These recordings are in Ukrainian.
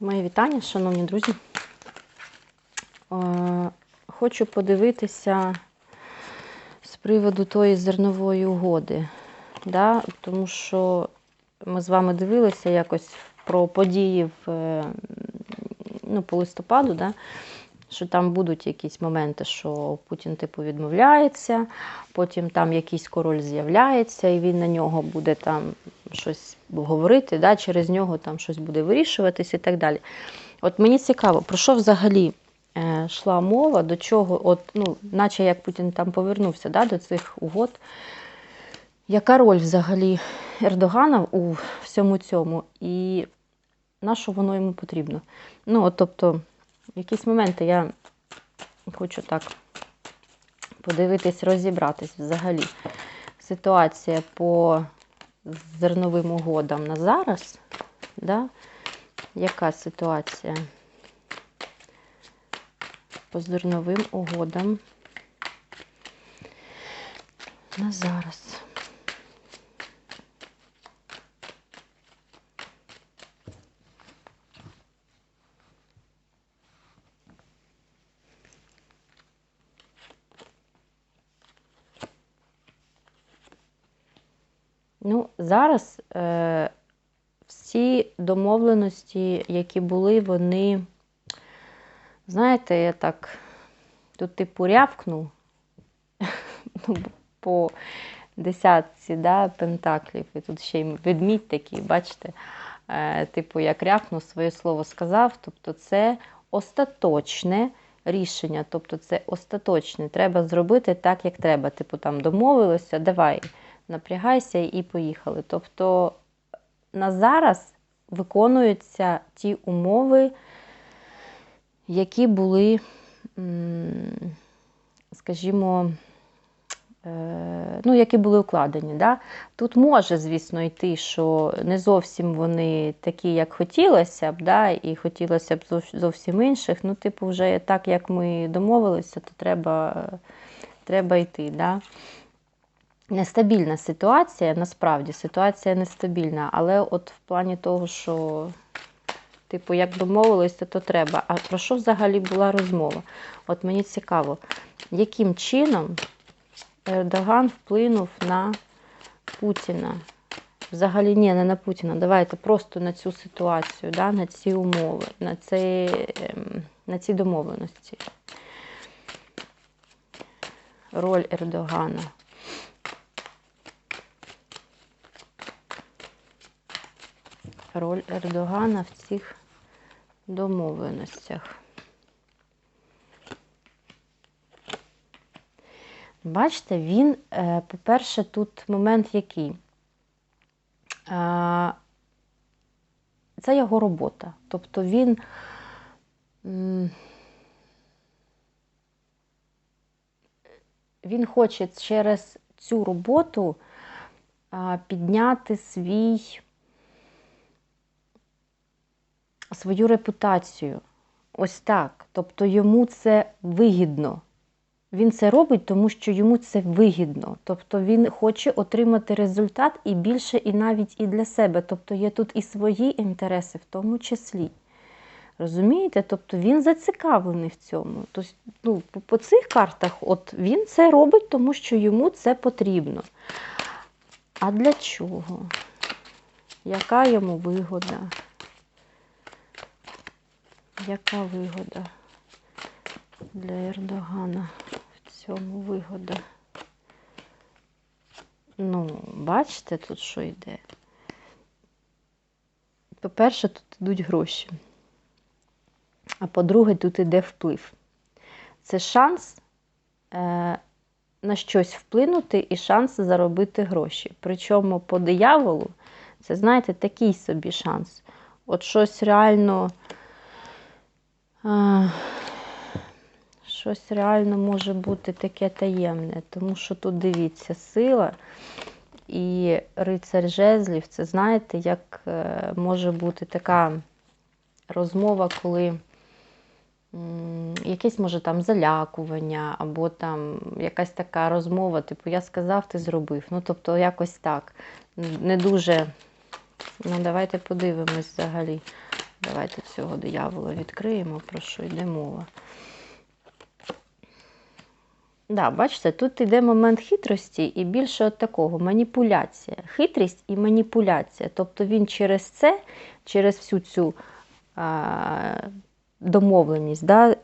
Мої вітання, шановні друзі. Е, Хочу подивитися з приводу тої зернової угоди. Да? Тому що ми з вами дивилися якось про події в, е, ну, по листопаду, да? що там будуть якісь моменти, що Путін типу відмовляється, потім там якийсь король з'являється, і він на нього буде там щось говорити, да? через нього там щось буде вирішуватись і так далі. От мені цікаво, про що взагалі е, йшла мова, до чого, от, ну, наче як Путін там повернувся да, до цих угод. Яка роль взагалі Ердогана у всьому цьому? І на що воно йому потрібно? Ну, от, тобто, якісь моменти я хочу так подивитись, розібратись взагалі. Ситуація по зерновим угодам на зараз. Да? Яка ситуація? По зерновим угодам на зараз. Ну, зараз е, всі домовленості, які були, вони, знаєте, я так тут типу рявкну ну, по десятці да, пентаклів, і тут ще й ведмідь такий, бачите, е, типу, як рявкнув, своє слово сказав. Тобто, це остаточне рішення, тобто це остаточне. Треба зробити так, як треба. Типу, там домовилося, давай напрягайся і поїхали. Тобто на зараз виконуються ті умови, які були, скажімо, ну, які були укладені. Да? Тут може, звісно, йти, що не зовсім вони такі, як хотілося б, да? і хотілося б зовсім інших. Ну, типу, вже так, як ми домовилися, то треба, треба йти. Да? Нестабільна ситуація, насправді ситуація нестабільна, але от в плані того, що, типу, як домовилися, то треба. А про що взагалі була розмова? От мені цікаво, яким чином Ердоган вплинув на Путіна? Взагалі, ні, не на Путіна. Давайте просто на цю ситуацію, да, на ці умови, на, це, на ці домовленості. Роль Ердогана. Роль Ердогана в цих домовленостях. Бачите, він, по-перше, тут момент який? Це його робота. Тобто він він хоче через цю роботу підняти свій свою репутацію. Ось так. Тобто йому це вигідно. Він це робить, тому що йому це вигідно. Тобто він хоче отримати результат і більше, і навіть і для себе. Тобто є тут і свої інтереси, в тому числі. Розумієте? Тобто він зацікавлений в цьому. Тобто, ну, По цих картах от він це робить, тому що йому це потрібно. А для чого? Яка йому вигода? Яка вигода для Ердогана в цьому вигода? Ну, бачите, тут що йде? По-перше, тут йдуть гроші. А по-друге, тут йде вплив. Це шанс е, на щось вплинути і шанс заробити гроші. Причому по дияволу, це, знаєте, такий собі шанс. От щось реально. Щось реально може бути таке таємне, тому що тут дивіться, сила і рицар жезлів, це знаєте, як е, може бути така розмова, коли якесь може там залякування, або там якась така розмова, типу, я сказав, ти зробив. Ну, тобто, якось так. Не дуже. Ну, давайте подивимось взагалі. Давайте цього диявола відкриємо, про що йде мова. Да, бачите, тут йде момент хитрості і більше от такого маніпуляція. Хитрість і маніпуляція. Тобто він через це, через всю цю а, домовленість, да,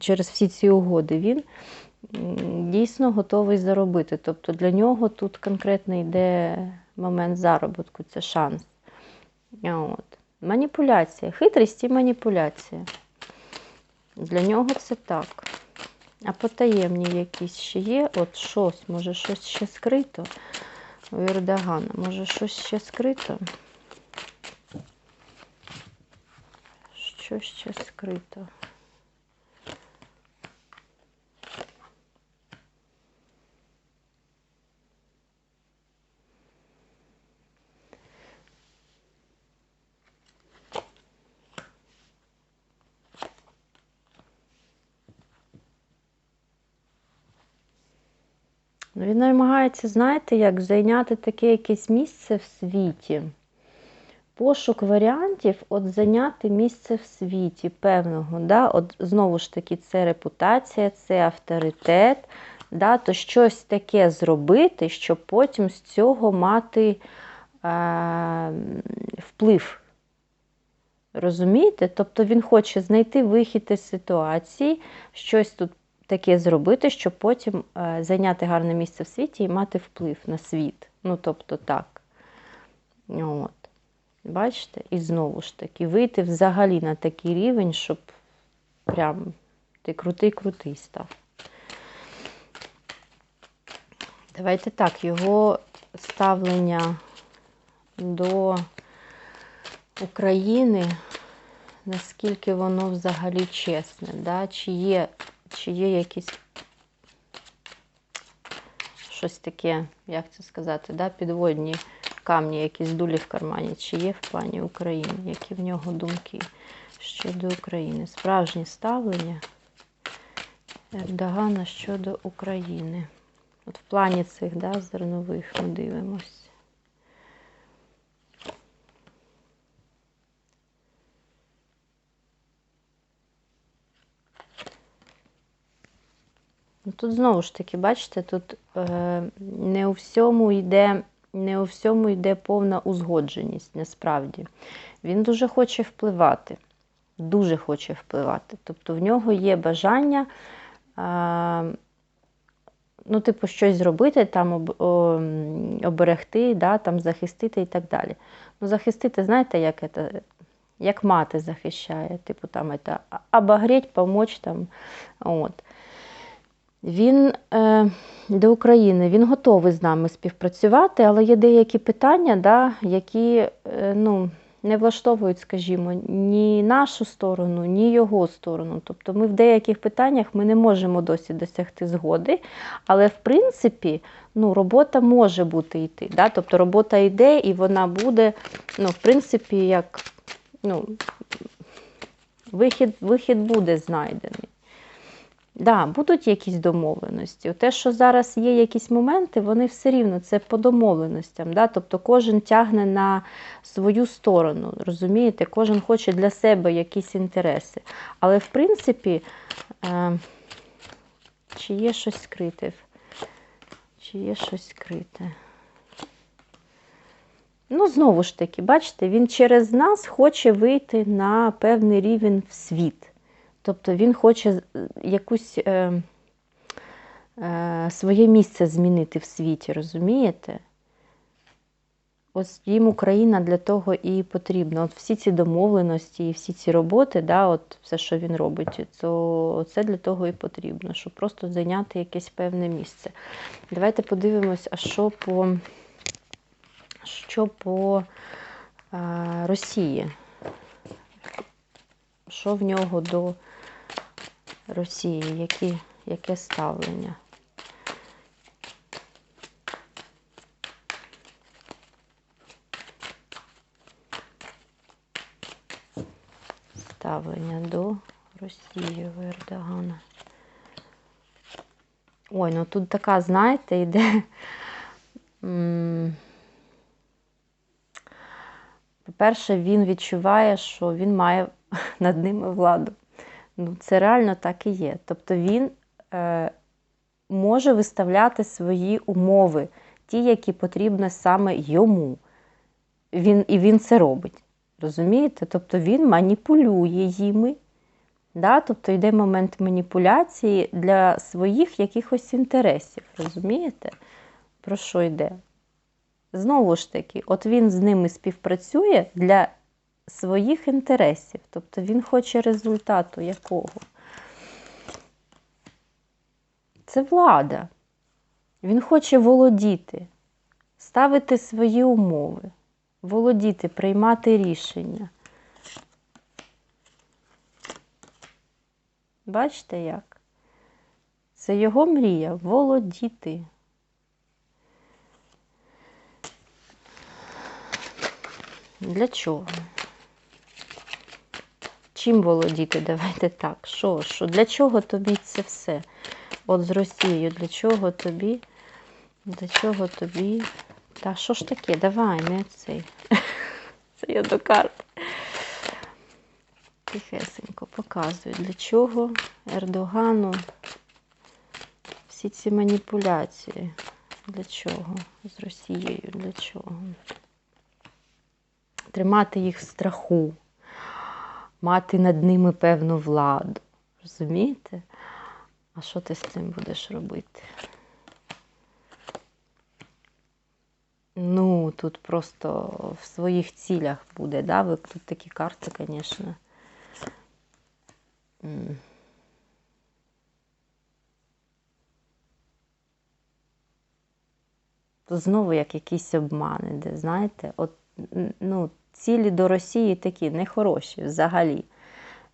через всі ці угоди, він дійсно готовий заробити. Тобто для нього тут конкретно йде момент заробітку, це шанс. От. Маніпуляція, хитрість і маніпуляція. Для нього це так. А потаємні якісь ще є. От щось, може, щось ще скрито у Ердогана. Може, щось ще скрито. Що ще скрито? Намагається, знаєте, як зайняти таке якесь місце в світі. Пошук варіантів, от зайняти місце в світі певного. Да? От, знову ж таки, це репутація, це авторитет. Да? То щось таке зробити, щоб потім з цього мати е- вплив. Розумієте? Тобто він хоче знайти вихід із ситуації, щось тут таке зробити, щоб потім е, зайняти гарне місце в світі і мати вплив на світ. Ну, тобто так. От. Бачите? І знову ж таки, вийти взагалі на такий рівень, щоб прям ти крутий-крутий став. Давайте так, його ставлення до України, наскільки воно взагалі чесне, да? чи є чи є якісь щось таке, як це сказати, да? підводні камні, якісь дулі в кармані, чи є в плані України, які в нього думки щодо України. Справжнє ставлення Ердогана щодо України. От в плані цих да, зернових ми дивимось. Тут знову ж таки, бачите, тут е, не у всьому йде не у всьому йде повна узгодженість, насправді. Він дуже хоче впливати, дуже хоче впливати. Тобто в нього є бажання, е, ну, типу, щось зробити, там об, о, оберегти, да, там захистити і так далі. Ну, захистити, знаєте, як це? Як мати захищає, типу там це обогреть, помочь там. От. Він е, до України він готовий з нами співпрацювати, але є деякі питання, да, які е, ну, не влаштовують, скажімо, ні нашу сторону, ні його сторону. Тобто ми в деяких питаннях ми не можемо досі досягти згоди, але в принципі ну, робота може бути йти. Да? Тобто робота йде і вона буде, ну, в принципі, як ну, вихід, вихід буде знайдений. Да, будуть якісь домовленості. Те, що зараз є якісь моменти, вони все рівно це по домовленостям. Да? Тобто кожен тягне на свою сторону, розумієте, кожен хоче для себе якісь інтереси. Але в принципі, е, чи є щось скрите? Чи є щось скрите? Ну, знову ж таки, бачите, він через нас хоче вийти на певний рівень в світ. Тобто він хоче якусь е, е, своє місце змінити в світі, розумієте? Ось їм Україна для того і потрібна. От всі ці домовленості і всі ці роботи, да, от все, що він робить, то це для того і потрібно, щоб просто зайняти якесь певне місце. Давайте подивимось, а що по, що по е, Росії? Що в нього до Росії, які, яке ставлення? Ставлення до Росії в Ердогана. Ой, ну тут така, знаєте, йде. По-перше, він відчуває, що він має над ними владу. Ну, це реально так і є. Тобто він е, може виставляти свої умови, ті, які потрібні саме йому. Він, і він це робить. Розумієте? Тобто він маніпулює їми. Да? Тобто йде момент маніпуляції для своїх якихось інтересів. Розумієте? Про що йде? Знову ж таки, от він з ними співпрацює для своїх інтересів. Тобто він хоче результату якого? Це влада. Він хоче володіти, ставити свої умови, володіти, приймати рішення. Бачите як? Це його мрія володіти. Для чого? Чим володіти? Давайте так. Що, що? Для чого тобі це все? От з Росією, для чого тобі? Для чого тобі? Та що ж таке? Давай, не цей. Це я до карти. Тихесенько показую, для чого Ердогану всі ці маніпуляції. Для чого? З Росією, для чого? Тримати їх в страху, мати над ними певну владу. Розумієте? А що ти з цим будеш робити? Ну, тут просто в своїх цілях буде, да? Тут такі карти, звісно. Знову як якісь обмани, де, знаєте, от, ну, цілі до Росії такі нехороші взагалі.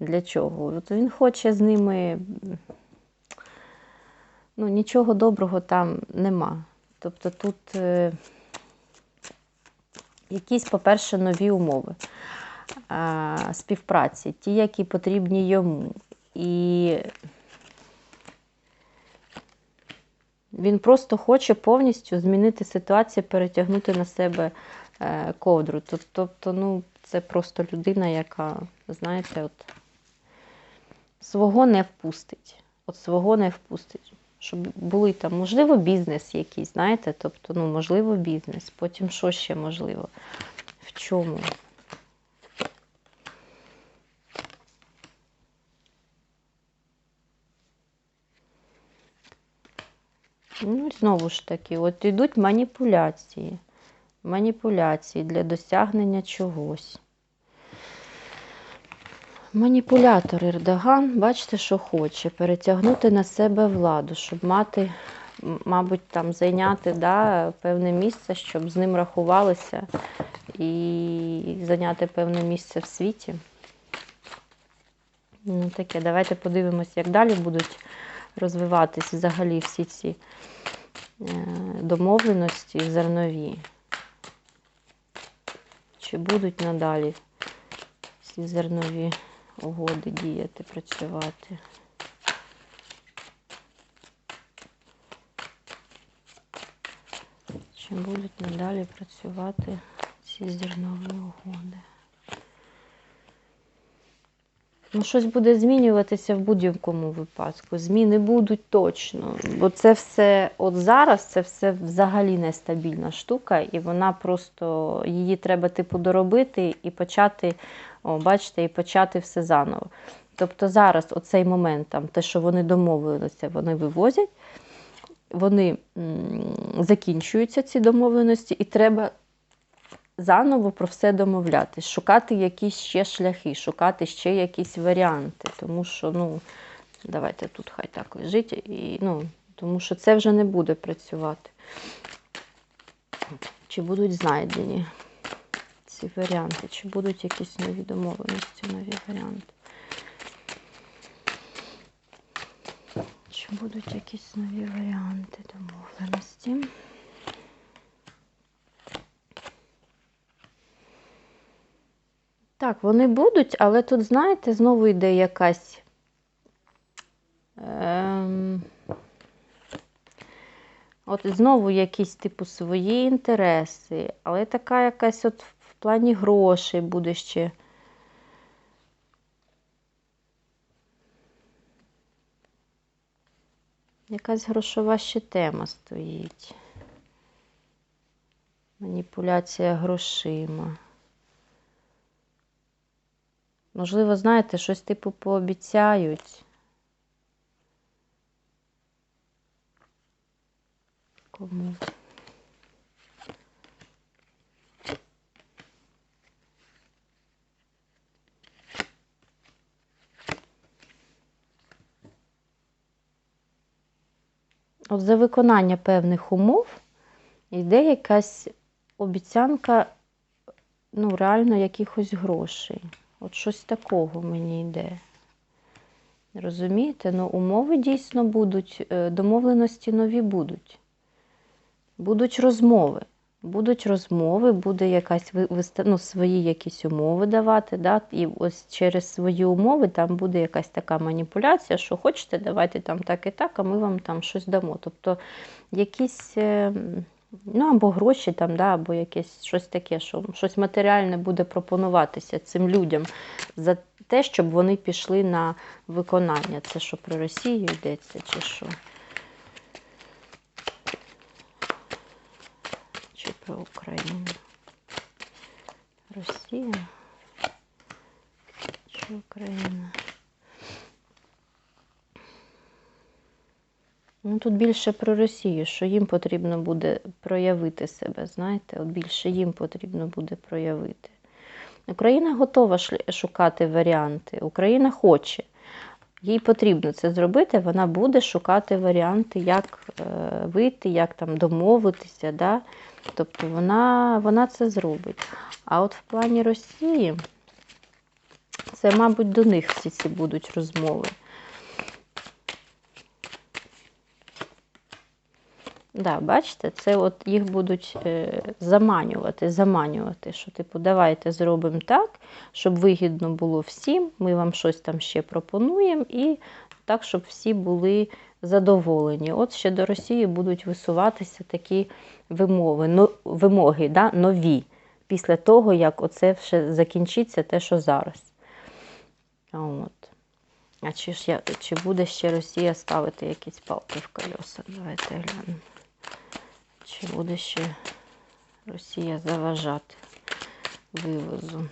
Для чого? От він хоче з ними. Ну, нічого доброго там нема. Тобто тут е, якісь, по-перше, нові умови е, співпраці, ті, які потрібні йому. І він просто хоче повністю змінити ситуацію, перетягнути на себе ковдру. Тобто, ну, це просто людина, яка, знаєте, от свого не впустить. От свого не впустить. Щоб були там, можливо, бізнес якийсь, знаєте, тобто, ну, можливо, бізнес. Потім що ще можливо? В чому? Ну, знову ж таки, от йдуть маніпуляції. Маніпуляції для досягнення чогось. Маніпулятор Ердоган, бачите, що хоче перетягнути на себе владу, щоб мати, мабуть, там зайняти да, певне місце, щоб з ним рахувалися і зайняти певне місце в світі. Ну, таке, давайте подивимось, як далі будуть розвиватись взагалі всі ці е, домовленості зернові. Чи будуть надалі ці зернові угоди діяти, працювати? Чи будуть надалі працювати ці зернові угоди? Ну, щось буде змінюватися в будь-якому випадку. Зміни будуть точно. Бо це все, от зараз це все взагалі нестабільна штука, і вона просто її треба типу доробити і почати, о, бачите, і почати все заново. Тобто зараз оцей момент, там, те, що вони домовилися, вони вивозять, вони м, закінчуються ці домовленості, і треба заново про все домовлятись, шукати якісь ще шляхи, шукати ще якісь варіанти. Тому що, ну, давайте тут хай так лежить, і, ну, тому що це вже не буде працювати. Чи будуть знайдені ці варіанти, чи будуть якісь нові домовленості, нові варіанти? Чи будуть якісь нові варіанти домовленості? Так, вони будуть, але тут, знаєте, знову йде якась. Ем, от знову якісь, типу, свої інтереси, але така якась от плані грошей буде ще. Якась грошова ще тема стоїть. Маніпуляція грошима. Можливо, знаєте, щось типу пообіцяють. Кому? От за виконання певних умов йде якась обіцянка, ну, реально якихось грошей. От щось такого мені йде. Розумієте? Ну, умови дійсно будуть, е, домовленості нові будуть. Будуть розмови. Будуть розмови, буде якась ну, свої якісь умови давати. Да? І ось через свої умови там буде якась така маніпуляція, що хочете, давайте там так і так, а ми вам там щось дамо. Тобто якісь, е, м, ну або гроші там, да, або якесь щось таке, що щось матеріальне буде пропонуватися цим людям за те, щоб вони пішли на виконання. Це що про Росію йдеться, чи що? Чи про Україну? Росія чи Україна? Ну, тут більше про Росію, що їм потрібно буде проявити себе, знаєте, от більше їм потрібно буде проявити. Україна готова шукати варіанти. Україна хоче. Їй потрібно це зробити, вона буде шукати варіанти, як е, вийти, як там домовитися. Да? Тобто вона, вона це зробить. А от в плані Росії, це, мабуть, до них всі ці будуть розмови. Да, бачите, це от їх будуть е, заманювати, заманювати, що типу, давайте зробимо так, щоб вигідно було всім. Ми вам щось там ще пропонуємо, і так, щоб всі були задоволені. От ще до Росії будуть висуватися такі вимови, но, вимоги, да, нові, після того, як оце все закінчиться, те, що зараз. От. А чи, ж я, чи буде ще Росія ставити якісь палки в колеса? Давайте глянемо. Чи буде ще Росія заважати вивозу?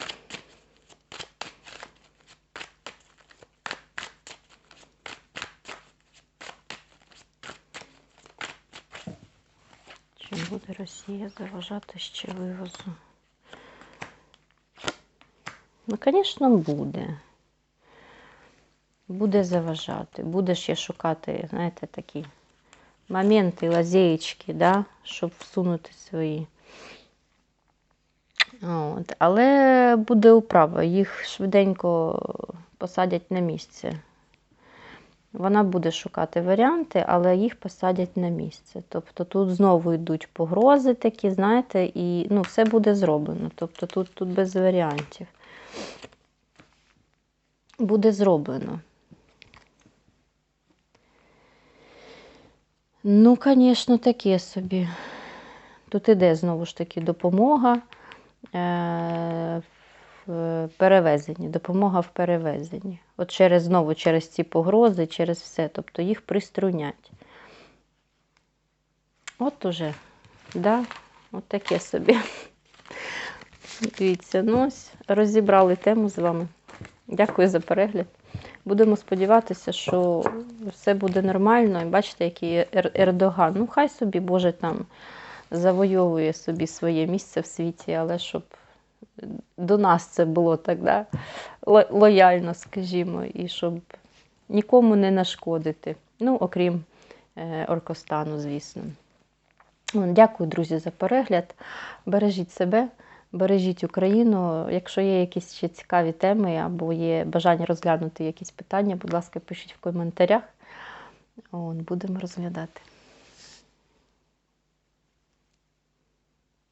Чи буде Росія заважати ще вивозу? Ну, звісно, буде. Буде заважати, буде ще шукати, знаєте, такі моменти, лазеєчки, да, щоб всунути свої. От. Але буде управа, їх швиденько посадять на місце. Вона буде шукати варіанти, але їх посадять на місце. Тобто тут знову йдуть погрози такі, знаєте, і ну, все буде зроблено. Тобто тут, тут без варіантів. Буде зроблено. Ну, звісно, таке собі. Тут іде знову ж таки допомога е, в перевезенні, допомога в перевезенні. От через знову через ці погрози, через все. Тобто їх приструнять. От уже, да, от таке собі. Дивіться, ну ось розібрали тему з вами. Дякую за перегляд. Будемо сподіватися, що все буде нормально. І бачите, який Ер- Ердоган. Ну, хай собі, Боже, там завойовує собі своє місце в світі, але щоб до нас це було так, да? лояльно, скажімо, і щоб нікому не нашкодити. Ну, окрім е, Оркостану, звісно. Дякую, друзі, за перегляд. Бережіть себе. Бережіть Україну. Якщо є якісь ще цікаві теми або є бажання розглянути якісь питання, будь ласка, пишіть в коментарях. От, будемо розглядати.